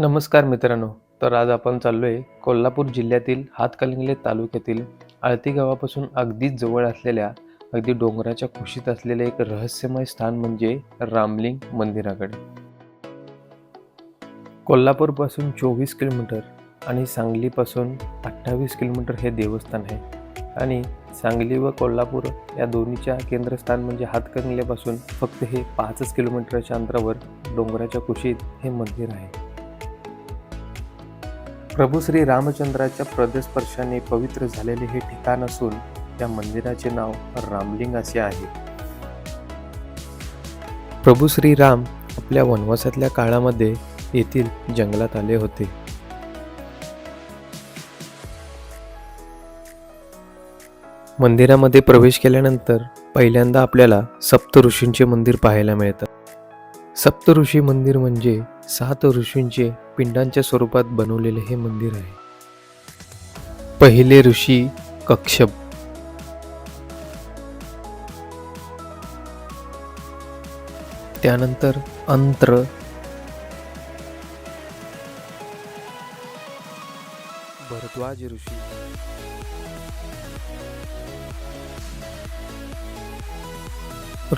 नमस्कार मित्रांनो तर आज आपण चाललो आहे कोल्हापूर जिल्ह्यातील हातकलिंगले तालुक्यातील आळती गावापासून अगदीच जवळ असलेल्या अगदी डोंगराच्या कुशीत असलेले एक रहस्यमय स्थान म्हणजे रामलिंग मंदिराकडे. कोल्हापूरपासून चोवीस किलोमीटर आणि सांगलीपासून अठ्ठावीस किलोमीटर हे देवस्थान आहे. आणि सांगली व कोल्हापूर या दोन्हीच्या केंद्रस्थान म्हणजे हातकणंगलेपासून फक्त हे पाचच किलोमीटरच्या अंतरावर डोंगराच्या कुशीत हे मंदिर आहे. प्रभू श्री रामचंद्राच्या प्रदेस्पर्शाने पवित्र झालेले हे ठिकाण असून या मंदिराचे नाव रामलिंग असे आहे. प्रभू श्री राम आपल्या वनवासातल्या काळामध्ये येथील जंगलात आले होते. मंदिरामध्ये प्रवेश केल्यानंतर पहिल्यांदा आपल्याला सप्त ऋषींचे मंदिर पाहायला मिळतं. सप्त ऋषी मंदिर म्हणजे सात ऋषींचे पिंडांच्या स्वरूपात बनवलेले हे मंदिर आहे. पहिले ऋषी कक्षप. त्यानंतर अंत्र. भरद्वाज ऋषी.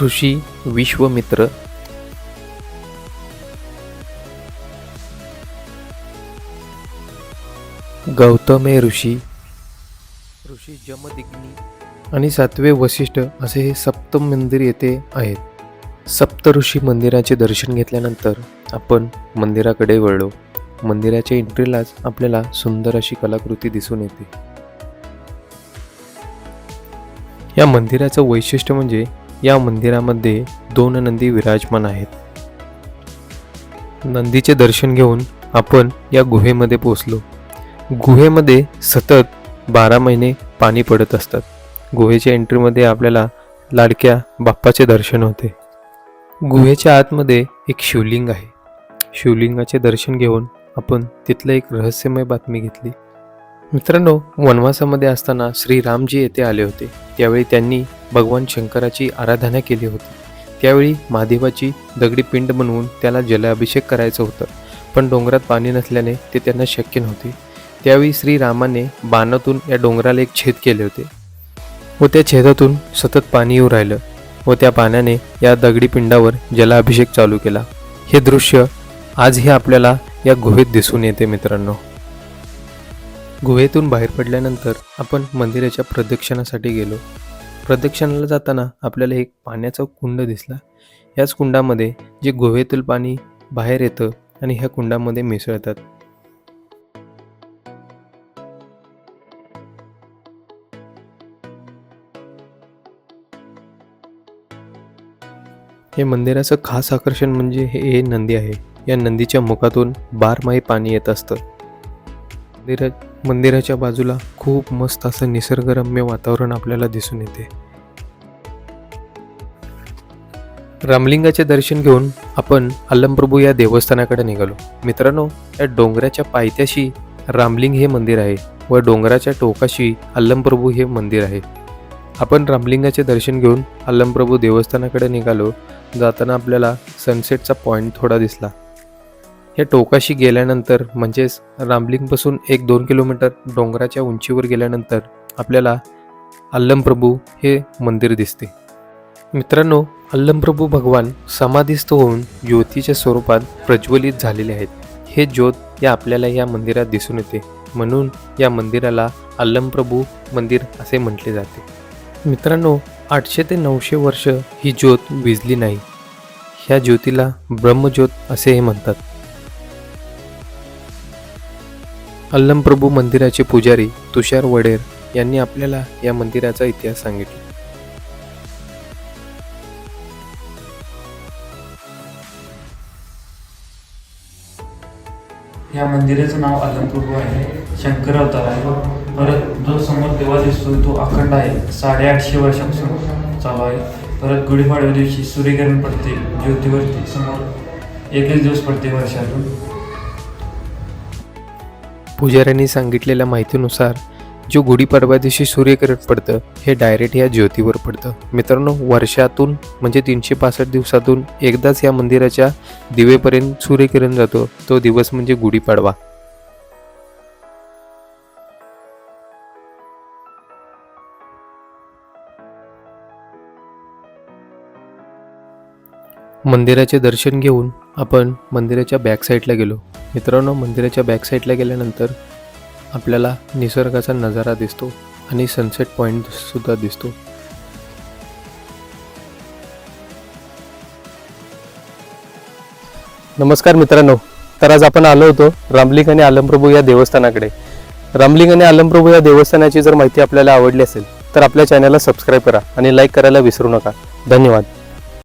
ऋषी विश्वमित्र. गौतमे ऋषी ऋषी जमदिग्नी आणि सातवे वशिष्ठ असे हे सप्तम मंदिर येथे आहेत. सप्त ऋषी मंदिराचे दर्शन घेतल्यानंतर आपण मंदिराकडे वळलो. मंदिराच्या एंट्रीलाच आपल्याला सुंदर अशी कलाकृती दिसून येते. या मंदिराचं वैशिष्ट्य म्हणजे या मंदिरामध्ये दोन नंदी विराजमान आहेत. नंदीचे दर्शन घेऊन आपण या गुहेमध्ये पोचलो गुहेमध्ये सतत बारा महिने पाणी पडत असतात. गुहेच्या एंट्रीमध्ये आपल्याला लाडक्या बाप्पाचे दर्शन होते. गुहेच्या आतमध्ये एक शिवलिंग आहे. शिवलिंगाचे दर्शन घेऊन आपण तिथलं एक रहस्यमय बातमी घेतली. मित्रांनो वनवासामध्ये असताना श्रीरामजी येथे आले होते. त्यावेळी त्यांनी भगवान शंकराची आराधना केली होती. त्यावेळी महादेवाची दगडी पिंड बनवून त्याला जलाभिषेक करायचं होतं. पण डोंगरात पाणी नसल्याने ते त्यांना शक्य नव्हते. त्यावेळी श्रीरामाने बाणातून या डोंगराला एक छेद केले होते व त्या छेदातून सतत पाणी येऊ राहिलं व त्या पाण्याने या दगडी पिंडावर जलाभिषेक चालू केला. हे दृश्य आजही आपल्याला या गुहेत दिसून येते मित्रांनो. गुहेतून बाहेर पडल्यानंतर आपण मंदिराच्या प्रदक्षिणासाठी गेलो. प्रदक्षिणाला जाताना आपल्याला एक पाण्याचा कुंड दिसला. याच कुंडामध्ये जे गुहेतील पाणी बाहेर येतं आणि ह्या कुंडामध्ये मिसळतात. हे मंदिराचं खास आकर्षण म्हणजे हे हे नंदी आहे. या नंदीच्या मुखातून बारमाही पाणी येत असतं. मंदिरा मंदिराच्या बाजूला खूप मस्त असं निसर्गरम्य वातावरण आपल्याला दिसून येते. रामलिंगाचे दर्शन घेऊन आपण अल्लमप्रभू या देवस्थानाकडे निघालो. मित्रांनो या डोंगराच्या पायथ्याशी रामलिंग हे मंदिर आहे व डोंगराच्या टोकाशी अल्लमप्रभू हे मंदिर आहे. आपण रामलिंगाचे दर्शन घेऊन अल्लमप्रभू देवस्थानाकडे निघालो जाताना आपल्याला सनसेटचा पॉईंट थोडा दिसला. या टोकाशी गेल्यानंतर म्हणजेच रामलिंगपासून एक दोन किलोमीटर डोंगराच्या उंचीवर गेल्यानंतर आपल्याला अल्लमप्रभू हे मंदिर दिसते. मित्रांनो अल्लमप्रभू भगवान समाधीस्थ होऊन ज्योतीच्या स्वरूपात प्रज्वलित झालेले आहेत. हे ज्योत या आपल्याला या मंदिरात दिसून येते. म्हणून या मंदिराला अल्लमप्रभू मंदिर असे म्हटले जाते. मित्रांनो आठशे ते नऊशे वर्ष ही ज्योत विजली नाही. ह्या ज्योतीला ब्रह्मज्योत असेही म्हणतात. अल्लमप्रभू मंदिराचे पुजारी तुषार वडेर यांनी आपल्याला या मंदिराचा इतिहास सांगितला. या मंदिराचं नाव अलमप्रभू आहे. शंकर अवतार आहे परत जो समोर देवा दिसतो तो अखंड आहे. साडेआठशे वर्षापासून चालू आहे. परत गुढीपाडव्या दिवशी सूर्यग्रहण पडते ज्योतीवरती समोर. एकच दिवस पडते वर्षातून. पुजाऱ्यांनी सांगितलेल्या माहितीनुसार जो गुढीपाडव्या दिवशी सूर्यकिरण पडतं हे डायरेक्ट या ज्योतीवर पडतं. मित्रांनो वर्षातून म्हणजे तीनशे पासष्ट दिवसातून एकदाच या मंदिराच्या दिवेपर्यंत सूर्यकिरण जातो. तो दिवस म्हणजे गुढीपाडवा. मंदिराचे दर्शन घेऊन आपण मंदिराच्या बॅक साईडला गेलो. मित्रांनो मंदिराच्या बॅक साईडला गेल्यानंतर आपल्याला निसर्गाचा नजारा दिसतो आणि सनसेट पॉईंटसुद्धा दिसतो. नमस्कार मित्रांनो तर आज आपण आलो होतो रामलिंग आणि आलमप्रभू या देवस्थानाकडे. रामलिंग आणि आलमप्रभू या देवस्थानाची जर माहिती आपल्याला आवडली असेल तर आपल्या चॅनलला सबस्क्राईब करा आणि लाईक करायला विसरू नका. धन्यवाद.